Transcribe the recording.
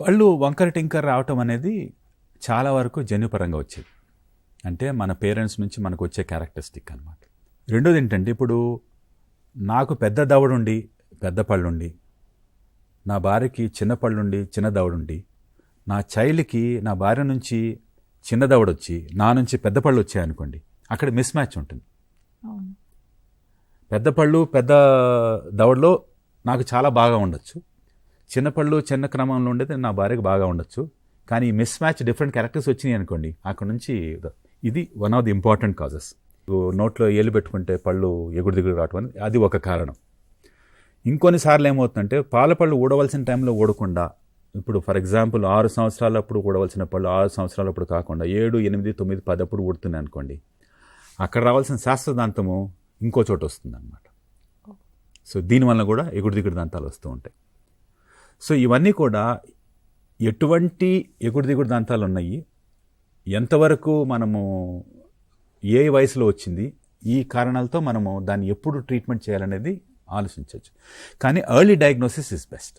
పళ్ళు వంకర టింకర్ రావటం అనేది చాలా వరకు జన్యుపరంగా వచ్చేది. అంటే మన పేరెంట్స్ నుంచి మనకు వచ్చే క్యారెక్టరిస్టిక్ అనమాట రెండోది ఏంటంటే ఇప్పుడు నాకు పెద్ద దవడుండి పెద్ద పళ్ళుండి నా భార్యకి చిన్న పళ్ళుండి చిన్న దవడుండి నా చైల్డ్కి నా భార్య నుంచి చిన్న దవడొచ్చి నా నుంచి పెద్ద పళ్ళు వచ్చాయనుకోండి అక్కడ మిస్ మ్యాచ్ ఉంటుంది పెద్ద పళ్ళు పెద్ద దవడలో నాకు చాలా బాగా ఉండొచ్చు. చిన్న పళ్ళు చిన్న క్రమంలో ఉండేది నా భార్యకు బాగా ఉండొచ్చు. కానీ మిస్ మ్యాచ్ డిఫరెంట్ క్యారెక్టర్స్ వచ్చినాయి అనుకోండి అక్కడ నుంచి ఇది one of the important causes నోట్లో ఏలు పెట్టుకుంటే పళ్ళు ఎగుడు దిగుడు రావటం అది ఒక కారణం. ఇంకొన్నిసార్లు ఏమవుతుందంటే పాల పళ్ళు ఊడవలసిన టైంలో ఊడకుండా ఇప్పుడు ఫర్ ఎగ్జాంపుల్ ఆరు సంవత్సరాలప్పుడు ఊడవలసిన పళ్ళు ఆరు సంవత్సరాలప్పుడు కాకుండా ఏడు ఎనిమిది తొమ్మిది పది అప్పుడు ఊడుతున్నాయి అనుకోండి అక్కడ రావాల్సిన శాస్త్రదాంతము ఇంకో చోట వస్తుంది అనమాట సో దీనివల్ల కూడా ఎగుడు దిగుడు దంతాలు వస్తూ ఉంటాయి. సో ఇవన్నీ కూడా ఎటువంటి ఎగుడు దిగుడు దంతాలు ఉన్నాయి ఎంతవరకు మనము ఏ వయసులో వచ్చింది ఈ కారణాలతో మనము దాన్ని ఎప్పుడు ట్రీట్మెంట్ చేయాలనేది ఆలోచించవచ్చు. కానీ ఎర్లీ డయాగ్నోసిస్ ఇస్ బెస్ట్.